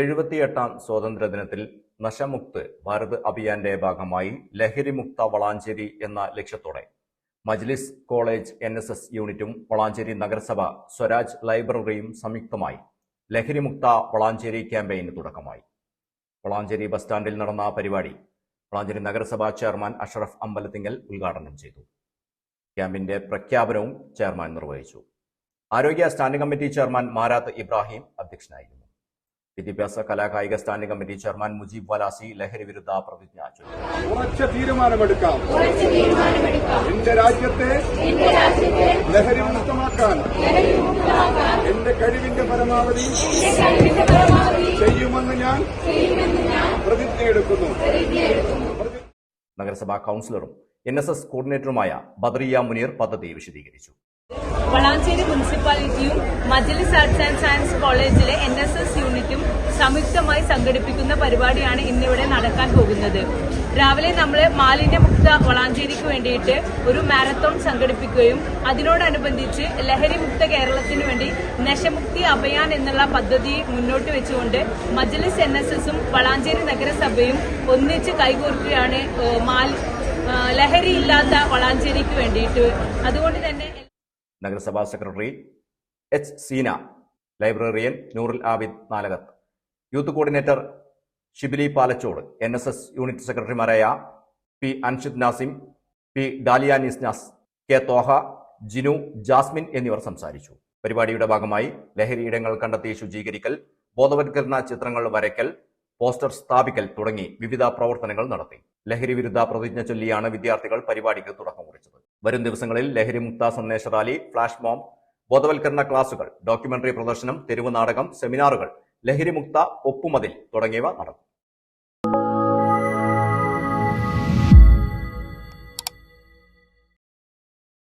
എഴുപത്തിയെട്ടാം സ്വാതന്ത്ര്യദിനത്തിൽ നശമുക്ത് ഭാരത് അഭിയാന്റെ ഭാഗമായി ലഹരിമുക്ത വളാഞ്ചേരി എന്ന ലക്ഷ്യത്തോടെ മജ്ലിസ് കോളേജ് എൻ എസ് എസ് യൂണിറ്റും വളാഞ്ചേരി നഗരസഭ സ്വരാജ് ലൈബ്രറിയും സംയുക്തമായി ലഹരിമുക്ത വളാഞ്ചേരി ക്യാമ്പയിന് തുടക്കമായി. വളാഞ്ചേരി ബസ് സ്റ്റാൻഡിൽ നടന്ന പരിപാടി വളാഞ്ചേരി നഗരസഭാ ചെയർമാൻ അഷറഫ് അമ്പലത്തിങ്ങൽ ഉദ്ഘാടനം ചെയ്തു. ക്യാമ്പിന്റെ പ്രഖ്യാപനവും ചെയർമാൻ നിർവഹിച്ചു. ആരോഗ്യ standing committee chairman Marath Ibrahim അധ്യക്ഷനായിരുന്നു. വിദ്യാഭ്യാസ കലാകായിക standing committee chairman Mujeeb Valasi ലഹരി വിരുദ്ധ പ്രതിജ്ഞ ഉറച്ച തീരുമാനമെടുക്കാം. എന്റെ രാജ്യത്തെ ലഹരി മുക്തമാക്കാൻ എന്റെ കഴിവിന്റെ പരമാവധി ചെയ്യുമെന്ന് ഞാൻ പ്രതിജ്ഞയെടുക്കുന്നു. നഗരസഭാ കൌൺസിലറും എൻ എസ് എസ് കോർഡിനേറ്ററുമായ ബദ്രിയ മുനീർ പദ്ധതി വിശദീകരിച്ചു. വളാഞ്ചേരി മുനിസിപ്പാലിറ്റിയും മജലിസ് ആർട്സ് ആൻഡ് സയൻസ് കോളേജിലെ എൻ എസ് എസ് യൂണിറ്റും സംയുക്തമായി സംഘടിപ്പിക്കുന്ന പരിപാടിയാണ് ഇന്നിവിടെ നടക്കാൻ പോകുന്നത്. രാവിലെ നമ്മൾ മാലിന്യമുക്ത വളാഞ്ചേരിക്ക് വേണ്ടിയിട്ട് ഒരു മാരത്തോൺ സംഘടിപ്പിക്കുകയും അതിനോടനുബന്ധിച്ച് ലഹരിമുക്ത കേരളത്തിന് വേണ്ടി നശമുക്തി അഭയാൻ എന്നുള്ള പദ്ധതി മുന്നോട്ട് വെച്ചുകൊണ്ട് മജലിസ് എൻ എസ് എസും വളാഞ്ചേരി നഗരസഭയും ഒന്നിച്ച് കൈകോർക്കുകയാണ് ലഹരിയില്ലാത്ത വളാഞ്ചേരിക്ക് വേണ്ടിയിട്ട്. അതുകൊണ്ട് തന്നെ നഗരസഭാ secretary H Seena librarian Noorul Abid Nalakath. Youth coordinator Shibili Palachode N S S unit സെക്രട്ടറിമാരായ P Anshid Nasim P Dalia Nisnas K Thoha Jinu Jasmin എന്നിവർ സംസാരിച്ചു. പരിപാടിയുടെ ഭാഗമായി ലഹരി ഇടങ്ങൾ കണ്ടെത്തി ശുചീകരിക്കൽ ബോധവൽക്കരണ ചിത്രങ്ങൾ വരയ്ക്കൽ പോസ്റ്റർ സ്ഥാപിക്കൽ തുടങ്ങി വിവിധ പ്രവർത്തനങ്ങൾ നടത്തി. ലഹരി വിരുദ്ധ പ്രതിജ്ഞ ചൊല്ലിയാണ് വിദ്യാർത്ഥികൾ പരിപാടിക്ക് തുടക്കം കുറിച്ചത്. വരും ദിവസങ്ങളിൽ ലഹരി മുക്ത സന്ദേശ റാലി ഫ്ലാഷ് മോം ബോധവൽക്കരണ ക്ലാസുകൾ ഡോക്യുമെന്ററി പ്രദർശനം തെരുവ് നാടകം സെമിനാറുകൾ ലഹരിമുക്ത ഒപ്പുമതിൽ തുടങ്ങിയവ നടക്കും.